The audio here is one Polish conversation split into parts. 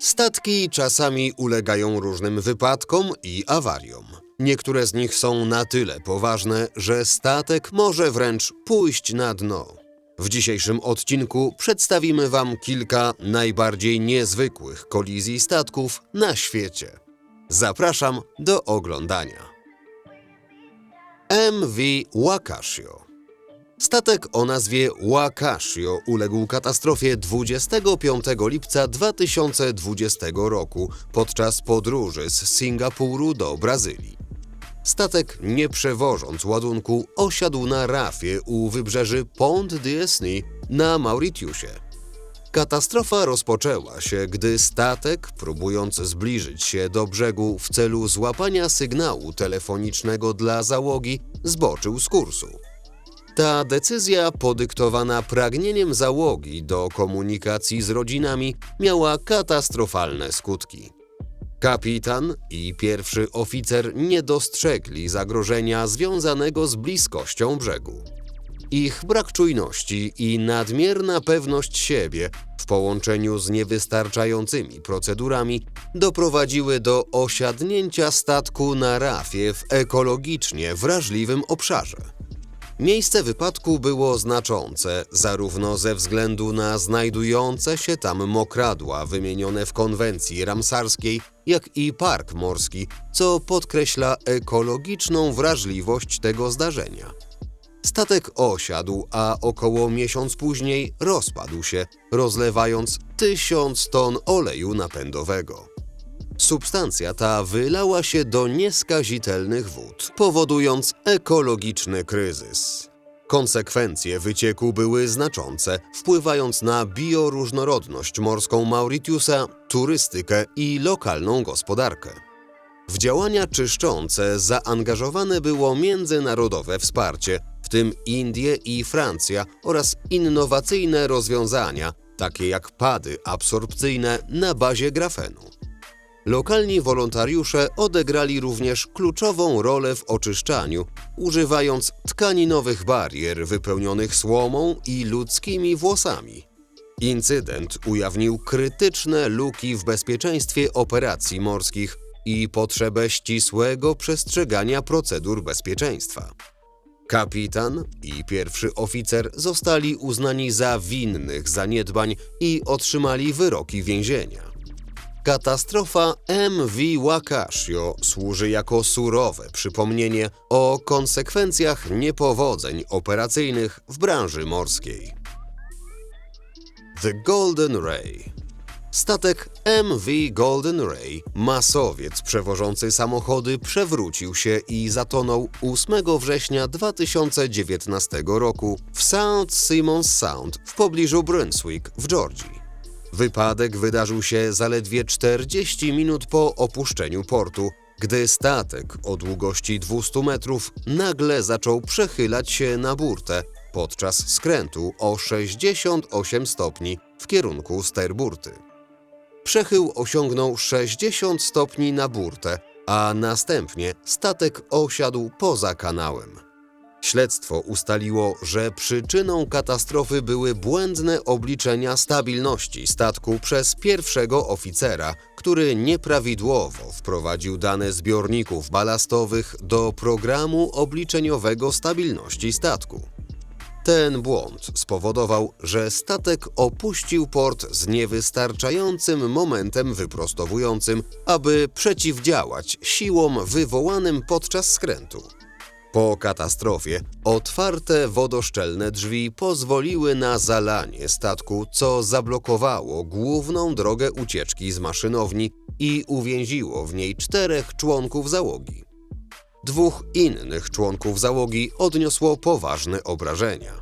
Statki czasami ulegają różnym wypadkom i awariom. Niektóre z nich są na tyle poważne, że statek może wręcz pójść na dno. W dzisiejszym odcinku przedstawimy Wam kilka najbardziej niezwykłych kolizji statków na świecie. Zapraszam do oglądania. MV Wakashio Statek o nazwie Wakashio uległ katastrofie 25 lipca 2020 roku podczas podróży z Singapuru do Brazylii. Statek, nie przewożąc ładunku, osiadł na rafie u wybrzeży Pont d'Esny na Mauritiusie. Katastrofa rozpoczęła się, gdy statek, próbując zbliżyć się do brzegu w celu złapania sygnału telefonicznego dla załogi, zboczył z kursu. Ta decyzja, podyktowana pragnieniem załogi do komunikacji z rodzinami, miała katastrofalne skutki. Kapitan i pierwszy oficer nie dostrzegli zagrożenia związanego z bliskością brzegu. Ich brak czujności i nadmierna pewność siebie w połączeniu z niewystarczającymi procedurami doprowadziły do osiadnięcia statku na rafie w ekologicznie wrażliwym obszarze. Miejsce wypadku było znaczące, zarówno ze względu na znajdujące się tam mokradła wymienione w konwencji ramsarskiej, jak i park morski, co podkreśla ekologiczną wrażliwość tego zdarzenia. Statek osiadł, a około miesiąc później rozpadł się, rozlewając tysiąc ton oleju napędowego. Substancja ta wylała się do nieskazitelnych wód, powodując ekologiczny kryzys. Konsekwencje wycieku były znaczące, wpływając na bioróżnorodność morską Mauritiusa, turystykę i lokalną gospodarkę. W działania czyszczące zaangażowane było międzynarodowe wsparcie, w tym Indie i Francja oraz innowacyjne rozwiązania, takie jak pady absorpcyjne na bazie grafenu. Lokalni wolontariusze odegrali również kluczową rolę w oczyszczaniu, używając tkaninowych barier wypełnionych słomą i ludzkimi włosami. Incydent ujawnił krytyczne luki w bezpieczeństwie operacji morskich i potrzebę ścisłego przestrzegania procedur bezpieczeństwa. Kapitan i pierwszy oficer zostali uznani za winnych zaniedbań i otrzymali wyroki więzienia. Katastrofa MV Wakashio służy jako surowe przypomnienie o konsekwencjach niepowodzeń operacyjnych w branży morskiej. The Golden Ray Statek MV Golden Ray, masowiec przewożący samochody, przewrócił się i zatonął 8 września 2019 roku w St. Simons Sound w pobliżu Brunswick w Georgii. Wypadek wydarzył się zaledwie 40 minut po opuszczeniu portu, gdy statek o długości 200 metrów nagle zaczął przechylać się na burtę podczas skrętu o 68 stopni w kierunku sterburty. Przechył osiągnął 60 stopni na burtę, a następnie statek osiadł poza kanałem. Śledztwo ustaliło, że przyczyną katastrofy były błędne obliczenia stabilności statku przez pierwszego oficera, który nieprawidłowo wprowadził dane zbiorników balastowych do programu obliczeniowego stabilności statku. Ten błąd spowodował, że statek opuścił port z niewystarczającym momentem wyprostowującym, aby przeciwdziałać siłom wywołanym podczas skrętu. Po katastrofie otwarte wodoszczelne drzwi pozwoliły na zalanie statku, co zablokowało główną drogę ucieczki z maszynowni i uwięziło w niej czterech członków załogi. Dwóch innych członków załogi odniosło poważne obrażenia.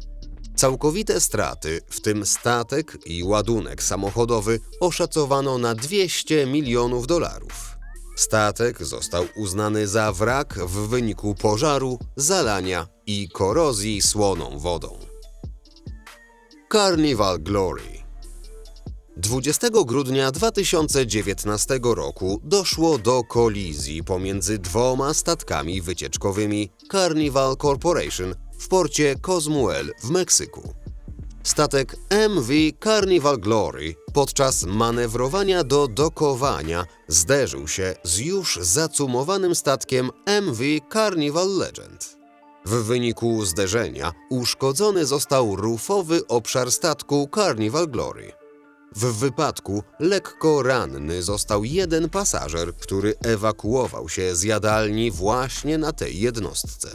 Całkowite straty, w tym statek i ładunek samochodowy, oszacowano na 200 milionów dolarów. Statek został uznany za wrak w wyniku pożaru, zalania i korozji słoną wodą. Carnival Glory 20 grudnia 2019 roku doszło do kolizji pomiędzy dwoma statkami wycieczkowymi Carnival Corporation w porcie Cozumel w Meksyku. Statek MV Carnival Glory podczas manewrowania do dokowania zderzył się z już zacumowanym statkiem MV Carnival Legend. W wyniku zderzenia uszkodzony został rufowy obszar statku Carnival Glory. W wypadku lekko ranny został jeden pasażer, który ewakuował się z jadalni właśnie na tej jednostce.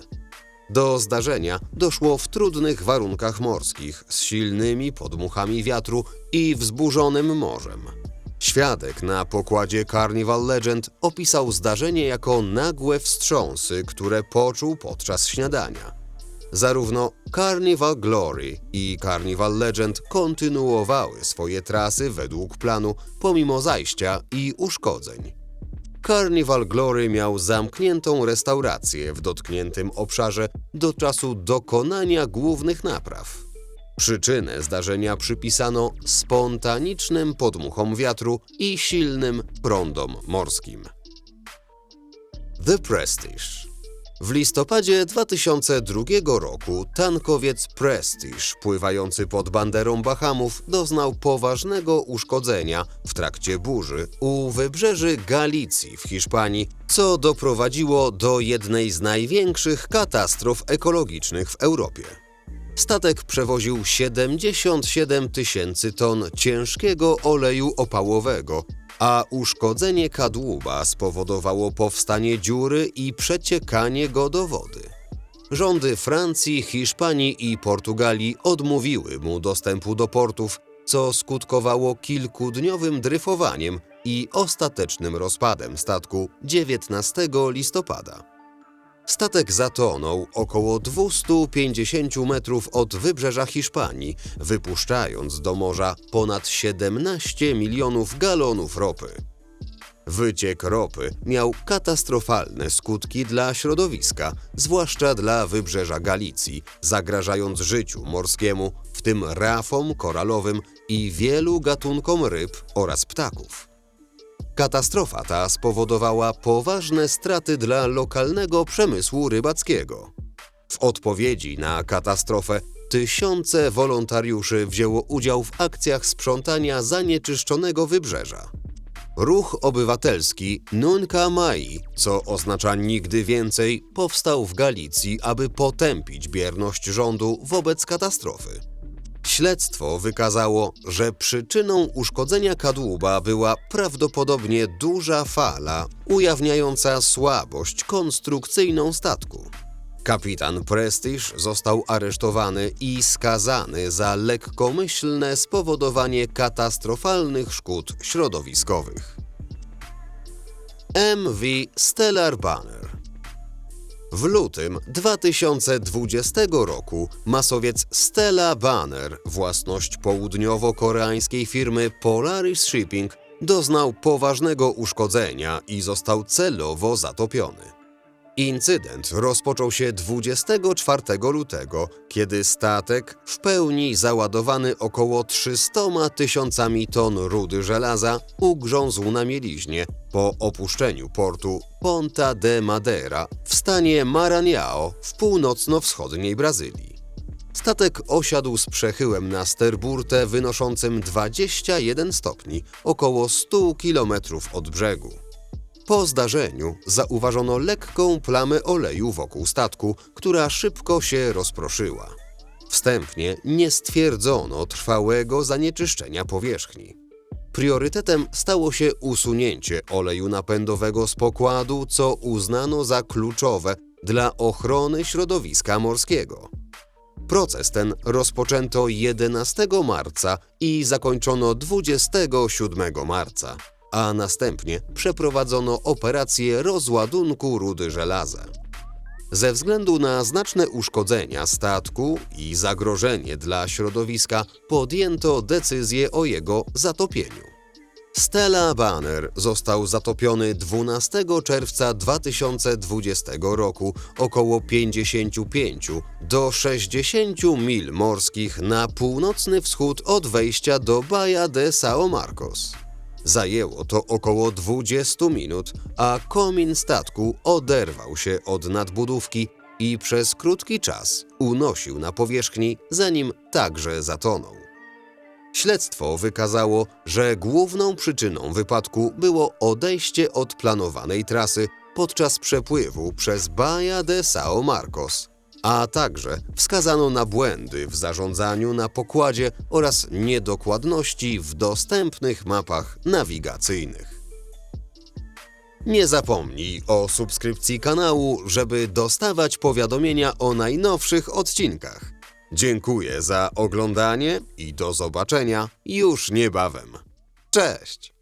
Do zdarzenia doszło w trudnych warunkach morskich z silnymi podmuchami wiatru i wzburzonym morzem. Świadek na pokładzie Carnival Legend opisał zdarzenie jako nagłe wstrząsy, które poczuł podczas śniadania. Zarówno Carnival Glory i Carnival Legend kontynuowały swoje trasy według planu pomimo zajścia i uszkodzeń. Carnival Glory miał zamkniętą restaurację w dotkniętym obszarze do czasu dokonania głównych napraw. Przyczynę zdarzenia przypisano spontanicznym podmuchom wiatru i silnym prądom morskim. The Prestige w listopadzie 2002 roku tankowiec Prestige, pływający pod banderą Bahamów, doznał poważnego uszkodzenia w trakcie burzy u wybrzeży Galicji w Hiszpanii, co doprowadziło do jednej z największych katastrof ekologicznych w Europie. Statek przewoził 77 tysięcy ton ciężkiego oleju opałowego, a uszkodzenie kadłuba spowodowało powstanie dziury i przeciekanie go do wody. Rządy Francji, Hiszpanii i Portugalii odmówiły mu dostępu do portów, co skutkowało kilkudniowym dryfowaniem i ostatecznym rozpadem statku 19 listopada. Statek zatonął około 250 metrów od wybrzeża Hiszpanii, wypuszczając do morza ponad 17 milionów galonów ropy. Wyciek ropy miał katastrofalne skutki dla środowiska, zwłaszcza dla wybrzeża Galicji, zagrażając życiu morskiemu, w tym rafom koralowym i wielu gatunkom ryb oraz ptaków. Katastrofa ta spowodowała poważne straty dla lokalnego przemysłu rybackiego. W odpowiedzi na katastrofę tysiące wolontariuszy wzięło udział w akcjach sprzątania zanieczyszczonego wybrzeża. Ruch obywatelski Nunca Mai, co oznacza nigdy więcej, powstał w Galicji, aby potępić bierność rządu wobec katastrofy. Śledztwo wykazało, że przyczyną uszkodzenia kadłuba była prawdopodobnie duża fala ujawniająca słabość konstrukcyjną statku. Kapitan Prestige został aresztowany i skazany za lekkomyślne spowodowanie katastrofalnych szkód środowiskowych. MV Stellar Banner w lutym 2020 roku masowiec Stella Banner, własność południowo-koreańskiej firmy Polaris Shipping, doznał poważnego uszkodzenia i został celowo zatopiony. Incydent rozpoczął się 24 lutego, kiedy statek, w pełni załadowany około 300 tysiącami ton rudy żelaza, ugrzązł na mieliźnie po opuszczeniu portu Ponta de Madeira w stanie Maranhão w północno-wschodniej Brazylii. Statek osiadł z przechyłem na sterburtę wynoszącym 21 stopni, około 100 km od brzegu. Po zdarzeniu zauważono lekką plamę oleju wokół statku, która szybko się rozproszyła. Wstępnie nie stwierdzono trwałego zanieczyszczenia powierzchni. Priorytetem stało się usunięcie oleju napędowego z pokładu, co uznano za kluczowe dla ochrony środowiska morskiego. Proces ten rozpoczęto 11 marca i zakończono 27 marca a następnie przeprowadzono operację rozładunku rudy żelaza. Ze względu na znaczne uszkodzenia statku i zagrożenie dla środowiska podjęto decyzję o jego zatopieniu. Stella Banner został zatopiony 12 czerwca 2020 roku około 55 do 60 mil morskich na północny wschód od wejścia do Baja de São Marcos. Zajęło to około 20 minut, a komin statku oderwał się od nadbudówki i przez krótki czas unosił na powierzchni, zanim także zatonął. Śledztwo wykazało, że główną przyczyną wypadku było odejście od planowanej trasy podczas przepływu przez Baja de São Marcos, a także wskazano na błędy w zarządzaniu na pokładzie oraz niedokładności w dostępnych mapach nawigacyjnych. Nie zapomnij o subskrypcji kanału, żeby dostawać powiadomienia o najnowszych odcinkach. Dziękuję za oglądanie i do zobaczenia już niebawem. Cześć!